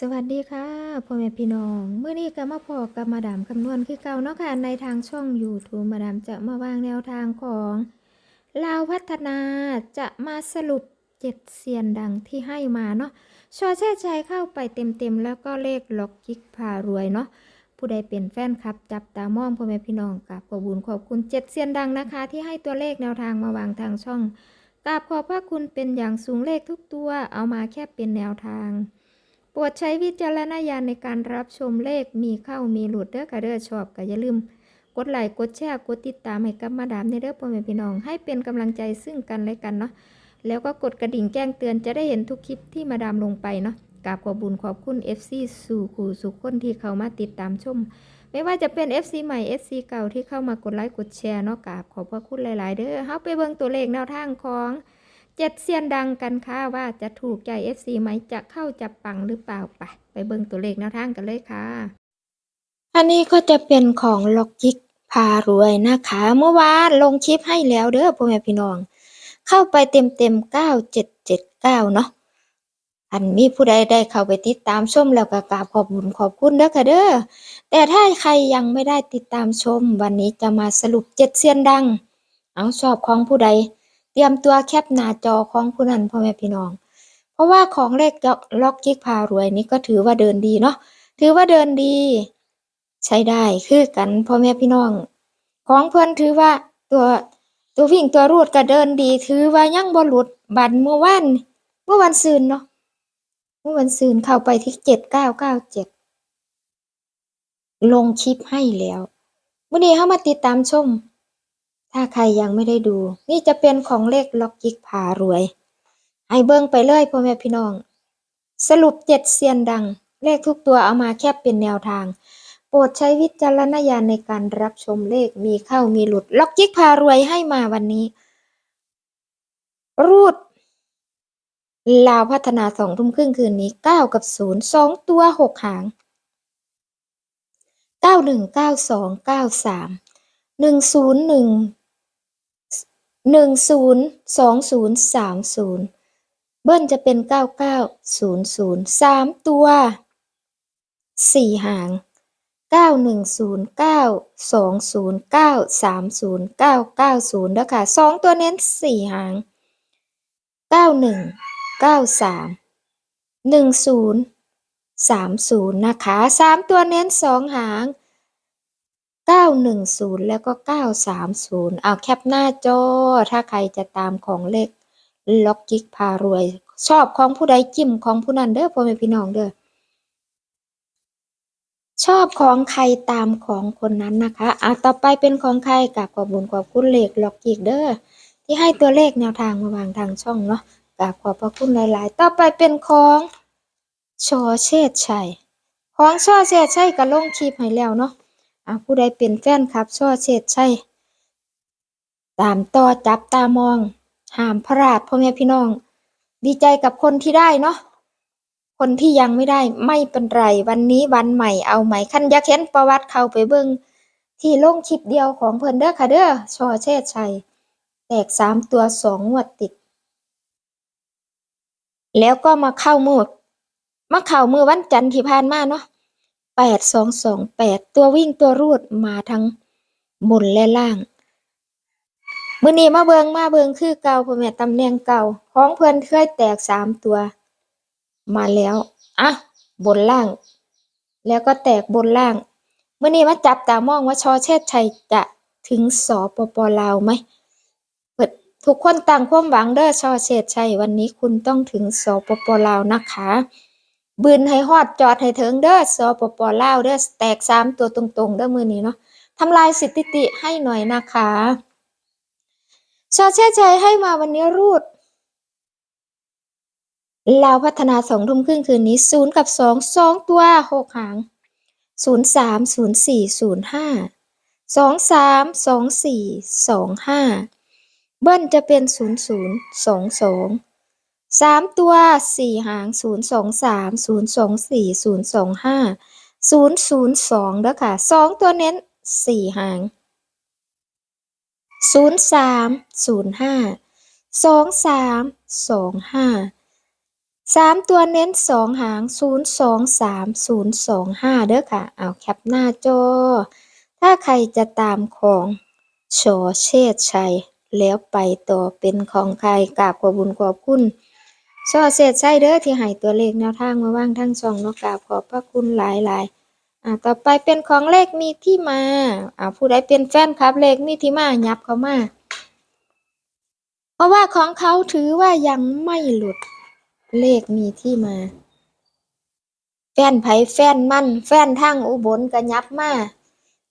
สวัสดีค่ะพ่อแม่พี่น้องเมื่อนี้ก็มาพอกับมาดามคำนวณคือเก่าเนาะค่ะในทางช่อง YouTube มาดามจะมาวางแนวทางของลาวพัฒนาจะมาสรุปเจ็ดเซียนดังที่ให้มาเนาะชอแช่ใจเข้าไปเต็มๆ แล้วก็เลขล็อกกิกพารวยเนาะผู้ใดเป็นแฟนคลับ จับตามองพ่อแม่พี่น้องกับขอบุญขอบคุณเจ็ดเซียนดังนะคะ ที่ให้ตัวเลขแนวทางมาวางทางช่องกราบขอบพระคุณเป็นอย่างสูงเลขทุกตัวเอามาแค่เป็นแนวทาง ปรดใช้วิจารณญาณในการรับชมเลขมีเข้ามีหลุดเด้อค่ะเด้อชอบก็อย่าลืม กดไลค์กดแชร์กดติดตามให้กับมาดามในเด้อพ่อแม่พี่น้อง ให้เป็นกำลังใจซึ่งกันและกันเนาะแล้วก็กดกระดิ่งแจ้งเตือนจะได้เห็นทุกคลิปที่มาดามลงไปเนาะกราบขอบุญขอบคุณ FC สู่ขู่สู่คนที่เข้ามาติดตามชม ไม่ว่าจะเป็น FC ใหม่ FC เก่าที่เข้ามากดไลค์กดแชร์เนาะกราบขอบพระคุณหลาย ๆ เด้อเฮาไปเบิ่งตัวเลขแนวทางของ เจ็ดเซียนดังกันค่ะว่าจะถูกใจ FC ไหมจะเข้าจะปังหรือเปล่าไป ไปเบิ่งตัวเลขแนวทางกันเลยค่ะ อันนี้ก็จะเป็นของล็อกจิกพารวยนะคะ เมื่อวานลงคลิปให้แล้วเด้อพ่อแม่พี่น้อง เข้าไปเต็มเต็มเก้าเจ็ดเจ็ดเก้าเนาะอันมีผู้ใดได้เข้าไปติดตามชมแล้วก็กราบขอบคุญขอบคุณเด้อค่ะเด้อแต่ถ้าใครยังไม่ได้ติดตามชม วันนี้จะมาสรุปเจ็ดเซียนดัง เอาชอบของผู้ใด เตรียมตัวแคปหน้าจอของผู้นั้นพ่อแม่พี่น้อง เพราะว่าของเลขล็อกจิกพารวยนี่ก็ถือว่าเดินดีเนาะถือว่าเดินดี ใช้ได้คือกันพ่อแม่พี่น้อง ของเพื่อนถือว่าตัวตัววิ่งตัวรูดก็เดินดี ถือว่ายังบ่หลุดบันเมื่อวานเมื่อวันซืนเนาะเมื่อวันซืนเข้าไปที่เจ็ดเก้าเก้าเจ็ดลงคลิปให้แล้ววันนี้เข้ามาติดตามชม ถ้าใครยังไม่ได้ดู นี่จะเป็นของเลขล็อกจิกพารวย ให้เบิ่งไปเลยพ่อแม่พี่น้อง สรุปเจ็ดเซียนดัง เลขทุกตัวเอามาแคบเป็นแนวทาง โปรดใช้วิจารณญาณในการรับชมเลขมีเข้ามีหลุด ล็อกจิกพารวยให้มาวันนี้ รูด ลาวพัฒนาสองทุ่มครึ่งคืนนี้เก้ากับศูนย์สองตัวหกหางเก้าหนึ่งเก้าสองเก้าสามหนึ่งศูนย์หนึ่ง หนึ่งศูนย์สองศูนย์สามศูนย์เบิ้ลจะเป็นเก้าเก้าศูนย์ศูนย์สามตัวสี่หางเก้าหนึ่งศูนย์เก้าสองศูนย์เก้าสามศูนย์เก้าเก้าศูนย์แล้วค่ะสองตัวเน้นสี่หางเก้าหนึ่งเก้าสามหนึ่งศูนย์สามศูนย์นะคะสามตัวเน้นสองหาง 910 แล้วก็ 930 เอาแคปหน้าจอ ถ้าใครจะตามของเลขล็อกกิกพารวย ชอบของผู้ใดจิ้มของผู้นั้นเด้อพ่อแม่พี่น้องเด้อชอบของใครตามของคนนั้นนะคะอะต่อไปเป็นของใครกับขอบุญขอบคุณเลขล็อกกิกเด้อที่ให้ตัวเลขแนวทางมาวางทางช่องเนาะกับขอบพระคุณหลาย ๆ ต่อไปเป็นของชอเชษชัย ของชอเชษชัยก็ลงคลิปให้แล้วเนาะ อะผู้ใดเป็นแฟนคลับช่อเชษใช่ตามต่อจับตามองห้ามพลาดพ่อแม่พี่น้อง ดีใจกับคนที่ได้เนาะคนที่ยังไม่ได้ไม่เป็นไร วันนี้วันใหม่เอาใหม่คันยากเห็นประวัติเข้าไปเบิ่งที่ลงคลิปเดียวของเพิ่นเด้อค่ะเด้อช่อเชษชัย แตกสามตัวสองงวดติด แล้วก็มาเข้ามือมาเข้ามือวันจันทร์ที่ผ่านมาเนาะ แปดสองสองแปดตัววิ่งตัวรูดมาทั้งบนและล่าง มื้อนี้มาเบิงมาเบิงคือเก่าพ่อแม่ตำแหน่งเก่าของเพิ่อนเคยแตกสามตัว มาแล้วอะบนล่าง แล้วก็แตกบนล่างมื้อนี้มาจับตามองว่าชอเชษชัยจะถึงสปปลาวไหมเปิดทุกคนต่างความหวังเด้อชอเชษชัยวันนี้คุณต้องถึงสปปลาวนะคะ บืนให้ฮอดจอดให้ถึงเด้อสปปลาวเด้อแตกสามตัวตรงๆเด้อมือนี้เนาะทำลายสถิติให้หน่อยนะคะชาเช่ชัยให้มาวันนี้รูดลาวพัฒนาสองทุ่มครึ่งคืนนี้ศูนย์กับสองสองตัวหกหางศูนย์สามศูนย์สี่ศูนย์ห้าสองสามสองสี่สองห้าเบิ้ลจะเป็นศูนย์ศูนย์สองสอง สามตัวสี่หางศูนย์สองสามศูนย์สองสี่ศูนย์สองห้าศูนย์ศูนย์สองเด้อค่ะสองตัวเน้นสี่หางศูนย์สามศูนย์ห้าสองสามสองห้าสามตัวเน้นสองหางศูนย์สองสามศูนย์สองห้าเด้อค่ะ เอาแคปหน้าจอ ถ้าใครจะตามของชอเชษชัย แล้วไปต่อเป็นของใครกราบขอบุญขอบคุณ ชอเชษฐ์ชัยเด้อที่ให้ตัวเลขแนวทางมาว่างทั้งสองนาะกาบขอบพระคุณหลายๆอ่าต่อไปเป็นของเลขมีที่มาอ่าผู้ใดเป็นแฟนคลับเลขมีที่มายับเขามาเพราะว่าของเขาถือว่ายังไม่หลุดเลขมีที่มา แฟนไผแฟนมั่น แฟนทางอุบลก็ยับมา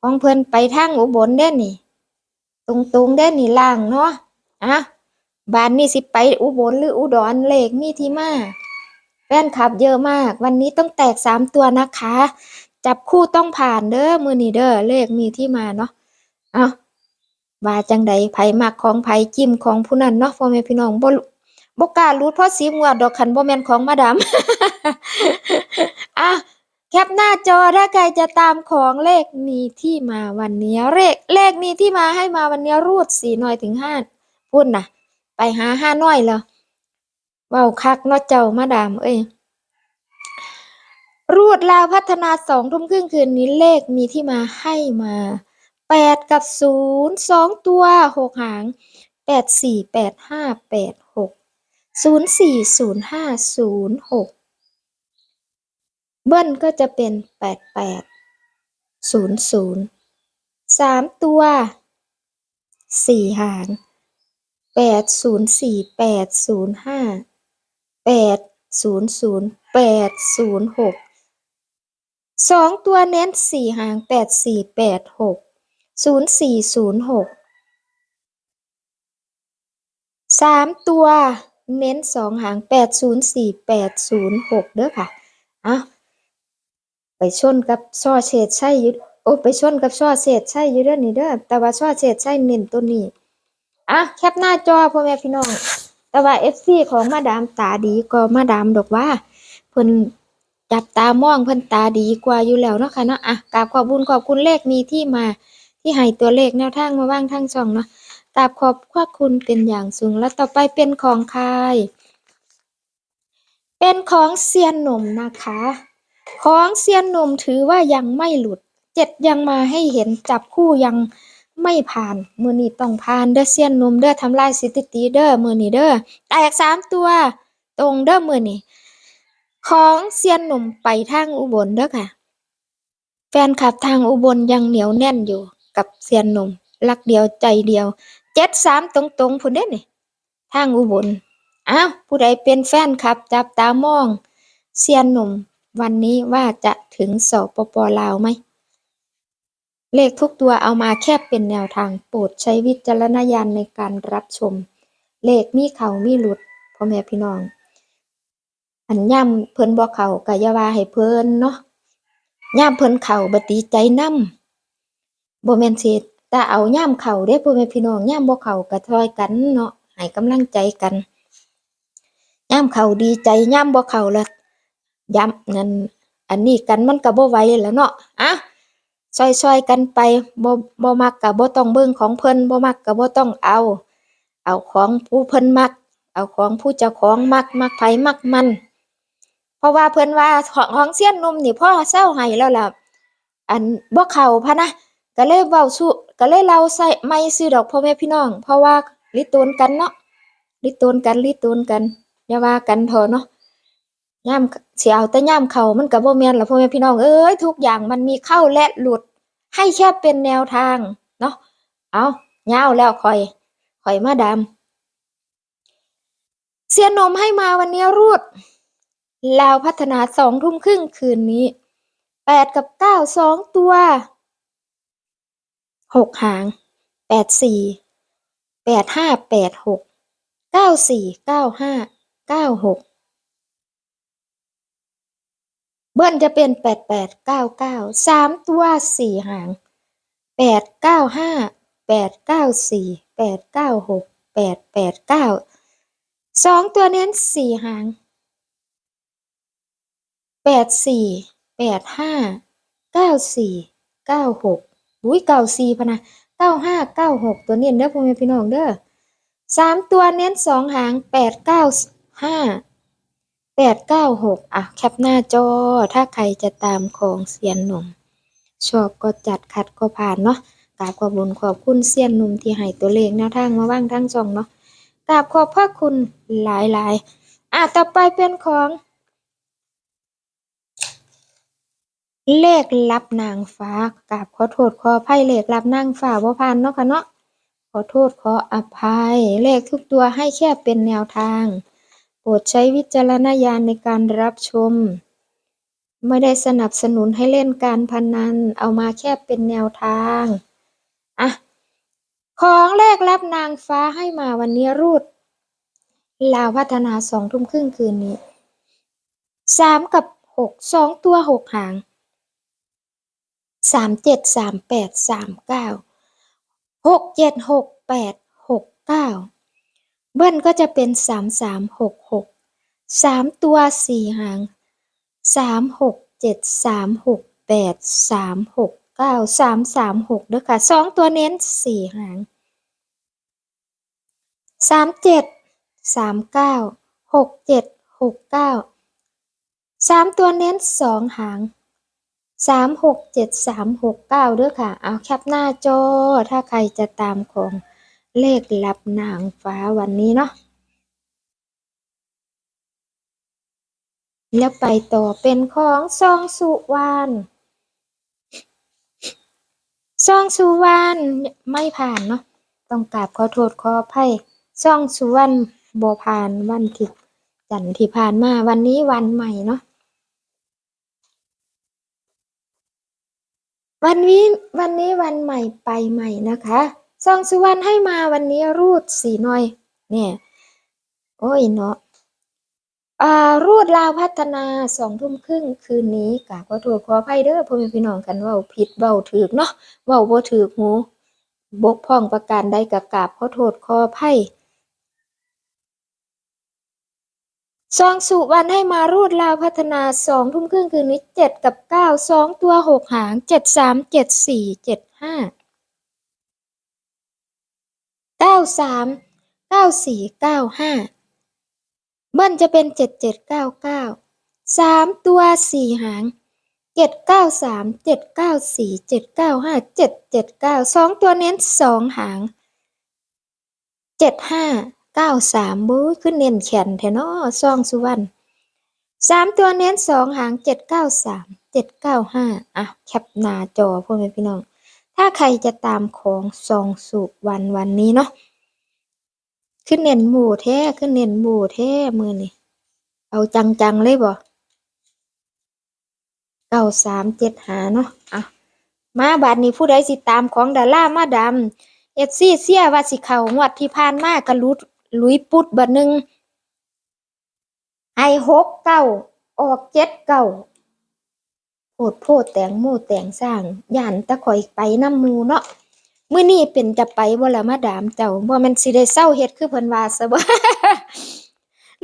ของเพิ่อนไปทางอุบลเด้นี่ ตรงๆเด้นี่ล่างเนาะอะ บ้านนี้สิไปอุบลหรืออุดรเลขมีที่มาแฟนคลับเยอะมาก วันนี้ต้องแตกสามตัวนะคะ จับคู่ต้องผ่านเด้อมือนี่เด้อเลขมีที่มาเนาะเอาว่าจังใดไผมักของไผจิ้มของผู้นั้นเนาะพ่อแม่พี่น้องบ่บกล้ารูดเพราะสีงวดดอกคันบ่แมนของมาดามอะแคปหน้าจอถ้าใครจะตามของเลขมีที่มาวันนี้เลขเลขมีที่มาให้มาวันนี้รูดสี่หน่อยถึงห้าพุ่นน่ะ ไปหาห้าน้อยแล้วเว้าคักนาเจ้ามาดาม เอ้ยรูดลาวพัฒนาสองทุ่มครึ่งคืนนี้เลขมีที่มาให้มาแปดกับศูนย์สองตัวหกหางแปดสี่แปดห้าแปดหกศูนย์สี่ศูนย์ห้าศูนย์หกเบิ้ลก็จะเป็นแปดแปดศูนย์ศูนย์สามตัวสี่หาง แปดศูนย์สี่แปดศูนย์ห้าแปดศูนย์ศูนย์แปดศูนย์หกสองตัวเน้นสี่หางแปดสี่แปดหกศูนย์สี่ศูนย์หกสามตัวเน้นสองหางแปดศูนย์สี่แปดศูนย์หกเด้อค่ะอะไปชนกับช่อเฉดใช่อยุดโอ้ไปชนกับช่อเฉดใช่อยุดเด้อนี่เด้อแต่ว่าช่อเฉดใช่เน้นตัวนี้ อะแคปหน้าจอพ่อแม่พี่น้อง แต่ว่าเอฟซีของมาดามตาดีก็มาดามดอกว่าเพิ่นจับตามองเพิ่นตาดีกว่าอยู่แล้วเนาะค่ะเนาะอะกราบขอบคุญขอบคุณเลขมีที่มาที่ให้ตัวเลขแนวทางมาว่างทางช่องเนาะกราบขอบพระคุณเป็นอย่างสูงแล้วต่อไปเป็นของใครเป็นของเซียนหนุ่มนะคะ ของเซียนหนุ่มถือว่ายังไม่หลุด เจ็ดยังมาให้เห็นจับคู่ยัง ไม่ผ่านมือนี้ต้องผ่านเด้อเซียนหนุ่มเด้อทำลายสถิติเด้อมือนี้เด้อแตกสามตัว ตรงเด้อมือนี้ของเซียนหนุ่มไปทางอุบลเด้อค่ะ แฟนคลับทางอุบลยังเหนียวแน่นอยู่กับเซียนหนุ่มรักเดียวใจเดียวเจ็ดสามตรงๆพุ่นเด้นี่ทางอุบลอ้าวผู้ใดเป็นแฟนคลับจับตามอง เซียนหนุ่มวันนี้ว่าจะถึงสปปลาวไหม เลขทุกตัวเอามาแค่เป็นแนวทางโปรดใช้วิจารณญาณในการรับชม เลขมีเขามีหลุดพ่อแม่พี่น้อง อันย่ำเพิ่นบ่เขาก็อย่าวาให้เพิ่นเนาะย่ำเพิ่นเขาบตีใจนำบ่แมนสิแต่เอาย่ำเขาเด้พ่อแม่พี่น้องย่ำบ่เขาก็ทอยกันเนาะให้กำลังใจกันย่ำเขาดีใจย่ำบ่เขาละย่ำนั่นอันนี้กันมันก็บ่ไหวแล้วเนาะอะ ซอยๆกันไปบ่บ่มักก็บ่ต้องเบิ่งของเพิ่นบ่มักก็บ่ต้องเอา เอาของผู้เพิ่นมัก เอาของผู้เจ้าของมักมักไผมักมัน เพราะว่าเพิ่นว่าของของเซียนนุ่มนี่พ่อเซาให้แล้วล่ะอันบ่เข้าพะนะก็เลยเว้าสู่ก็เลยเล่าใส่ไม่ซื้อดอกพ่อแม่พี่น้อง เพราะว่าลิโตนกันเนาะลิโตนกันลิโตนกันอย่าว่ากันเถอะเนาะ ย่ามสิเอาแต่ย่ามเขามันก็บ่แม่นล่ะพ่อแม่พี่น้องเอ้ยทุกอย่างมันมีเข้าและหลุด ให้แค่เป็นแนวทางเนาะเอายาแล้วคอยคอยมาดามเสียนมให้มาวันนี้รูดลาวพัฒนาสองทุ่มครึ่งคืนนี้แปดกับเก้าสองตัวหกหางแปดสี่แปดห้าแปดหกเก้าสี่เก้าห้าเก้าหกเบิ้ลจะเป็นแปดแปดเก้าเก้าสามตัวสี่หางแปดเก้าห้าแปดเก้าสี่แปดเก้าหกแปดแปดเก้าสองตัวเน้นสี่หางแปดสี่แปดห้าเก้าสี่เก้าหกอุ้ยเก้าสี่พะนะเก้าห้าเก้าหกตัวเน้นเด้อพ่อแม่พี่น้องเด้อสามตัวเน้นสองหางแปดเก้าห้า แปดเก้าหกอะ แคปหน้าจอ ถ้าใครจะตามของเซียนหนุ่ม ชอบก็จัดขัดก็ผ่านเนาะกราบขอบุญขอบคุณเซียนหนุ่มที่ให้ตัวเลขแนวทางมาว่างทั้งช่องเนาะกราบขอบพระคุณหลายๆอะ ต่อไปเป็นของ เลขลับนางฟ้ากราบขอโทษขออภัยเลขลับนางฟ้าบ่ผ่านเนาะค่ะเนาะขอโทษขออภัย เลขทุกตัวให้แค่เป็นแนวทาง โปรดใช้วิจารณญาณในการรับชม ไม่ได้สนับสนุนให้เล่นการพนัน เอามาแค่เป็นแนวทางอะของเลขลับนางฟ้าให้มาวันนี้รูด ลาวพัฒนาสองทุ่มครึ่งคืนนี้สามกับหกสองตัวหกหางสามเจ็ดสามแปดสามเก้าหกเจ็ดหกแปดหกเก้า เบิ้ลก็จะเป็นสามสามหกหกสามตัวสี่หางสามหกเจ็ดสามหกแปดสามหกเก้าสามสามหกเด้อค่ะสองตัวเน้นสี่หางสามเจ็ดสามเก้าหกเจ็ดหกเก้าสามตัวเน้นสองหางสามหกเจ็ดสามหกเก้าด้วยค่ะ เอาแคปหน้าจอถ้าใครจะตามของ เลขลับนางฟ้าวันนี้เนาะ แล้วไปต่อเป็นของซองสุวรรณซองสุวรรณไม่ผ่านเนาะ ต้องกราบขอโทษขออภัยช่องสุวรรณบผ่านวันที่จันทร์ที่ผ่านมาวันนี้วันใหม่เนาะวันนี้วันนี้วันใหม่ไปใหม่นะคะ ช่องสุวรรณให้มาวันนี้รูดสีหน่อย เนี่ย โอ้ยเนาะอ่ารูดลาวพัฒนาสองทุ่มครึ่งคืนนี้กราบขอโทษขออภัยเด้อพ่อแม่พี่น้องกันว่าผิดเว้าถูกเนาะเว้าบ่ถูกหูบกพร่องประการใดกับกาบขอโทษขออภัยซองสุวรรณให้มารูดลาวพัฒนาสองทุ่มครึ่งคืนนี้เจ็ดกับเก้าสองตัวหกหางเจ็ดสามเจ็ดสี่เจ็ดห้า เก้าสามเก้าสี่เก้าห้าเบิ้ลจะเป็นเจ็ดเจ็ดเก้าเก้าสามตัวสี่หางเจ็ดเก้าสามเจ็ดเก้าสี่เจ็ดเก้าห้าเจ็ดเจ็ดเก้าสองตัวเน้นสองหางเจ็ดห้าเก้าสามบู๊ขึ้นเน้นแขนแทนอซองสุวรรณสามตัวเน้นสองหางเจ็ดเก้าสามเจ็ดเก้าห้าอะแคปหน้าจอพ่อแม่พี่น้อง ถ้าใครจะตามของซองสุวรรณวันนี้เนาะขึ้นเน้นหมู่แท้ขึ้นเน้นหมู่แท้มือนี่เอาจังๆเลยบ่เก้าสามเจ็ดหาเนาะอะมาบัดนี้ผู้ใดสิตามของดารามาดำเอฟซีเสียว่าสิเขางวดที่ผ่านมาก็ลุดลุยปุดบัดหนึ่งให้หกเก้าออกเจ็ดเก้า ดโพดแต่งโมแต่งสร้างย่านตะข่อยไปน้ำมูเนาะมื้อนี้เป็นจะไปบ่ละมาดามเจ้าบ่แม่นสิได้เศร้าเฮ็ดคือเพิ่นว่าซะบ่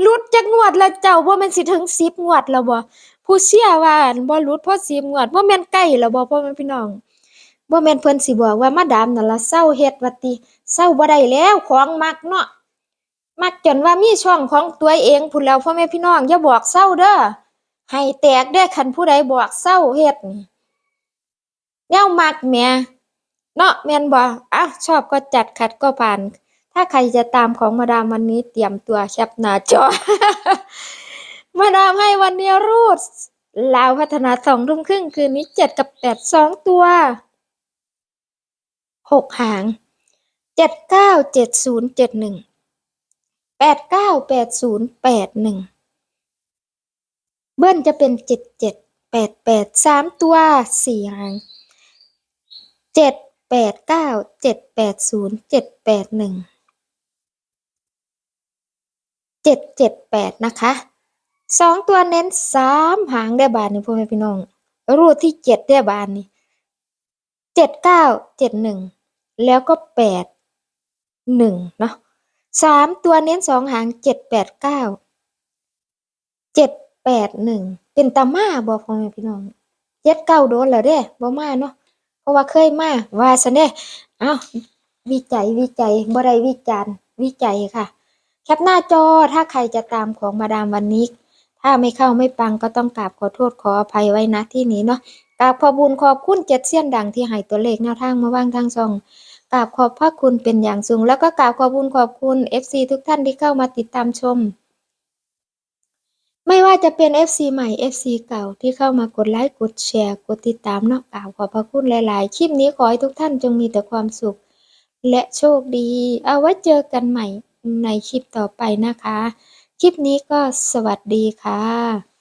ลุดจักงวดแล้วเจ้าบ่แม่นสิถึง10งวดแล้วบ่ผู้เสียว่าอั่นบ่ลุดพอ10งวดบ่แม่นใกล้แล้วบ่พ่อแม่พี่น้องบ่แม่นเพิ่นสิบอกว่ามาดามนั่นละเศร้าเฮ็ดว่าติเศร้าบ่ได้แล้วของมักเนาะมักจนว่ามีช่องของตัวเองพุ่นแล้วพ่อแม่พี่น้องอย่าบอกเศร้าเด้อ ให้แตกเด้คันผู้ใดบอกเศร้าเฮ็ดนี่แนวมักแหม่เนาะแม่นบ่อะชอบก็จัดขัดก็ผ่าน ถ้าใครจะตามของมาดามวันนี้เตรียมตัวแคปหน้าจอ มาดามให้วันนี้รูดลาวพัฒนาสองทุ่มครึ่งคืนนี้เจ็ดกับแปดสองตัวหกหางเจ็ดเก้าเจ็ดศูนย์เจ็ดหนึ่งแปดเก้าแปดศูนย์แปดหนึ่ง เบิ้ลจะเป็นเจ็ดเจ็ดแปดแปดสามตัวสี่หางเจ็ดแปดเก้าเจ็ดแปดศูนย์เจ็ดแปดหนึ่งเจ็ดเจ็ดแปดนะคะสองตัวเน้นสามหางได้บานนี่พ่อแม่พี่น้อง รูดที่เจ็ดได้บานนี่เจ็ดเก้าเจ็ดหนึ่งแล้วก็แปดหนึ่งเนาะสามตัวเน้นสองหางเจ็ดแปดเก้าเจ็ด แปดหนึ่งเป็นตามาบอกพ่อแม่พี่น้องเจ็ดเก้าโดนแล้วเด้บ่มาเนาะเพราะว่าเคยมาว่าซะเด้เอ้าวิจัยวิจัยบ่ได้วิจารณ์วิจัยค่ะ แคปหน้าจอถ้าใครจะตามของมาดามวันนี้ ถ้าไม่เข้าไม่ปังก็ต้องกราบขอโทษขออภัยไว้ณที่นี้เนาะกราบขอบุญขอบคุณเจ็ดเสี้ยนดังที่ให้ตัวเลขแนวทางมาว่างทางช่องกราบขอบพระคุณเป็นอย่างสูง แล้วก็กราบขอบุญขอบคุณ FC ทุกท่านที่เข้ามาติดตามชม ไม่ว่าจะเป็น FC ใหม่ FC เก่าที่เข้ามากดไลค์กดแชร์กดติดตามเนาะกล่าวขอบพระคุณหลาย ๆ คลิปนี้ขอให้ทุกท่านจงมีแต่ความสุข และโชคดี เอาไว้เจอกันใหม่ในคลิปต่อไปนะคะ คลิปนี้ก็สวัสดีค่ะ